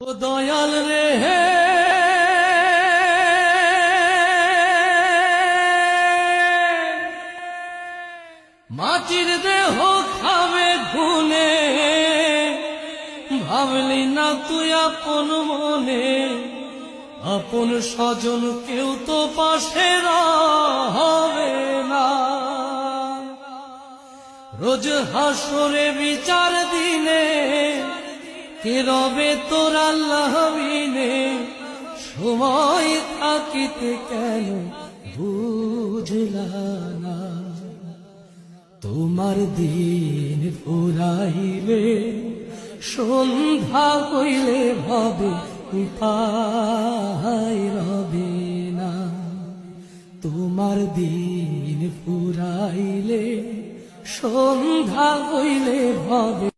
দয়াল রে হে। মাটির দেহ খাবে গুনে ভাবলি না তুই আপন মনে। আপন স্বজন কেউ তো পাশে হবে না। রোজ হাসরে বিচার কে রবে তোর আল্লাহ সময় থাকিতে কেন বুঝলা না? তোমার দিন ফুরাইলে, সন্ধ্যা হইলে ভবে উপায় রবে না। তোমার দিন ফুরাইলে, সন্ধ্যা হইলে ভবে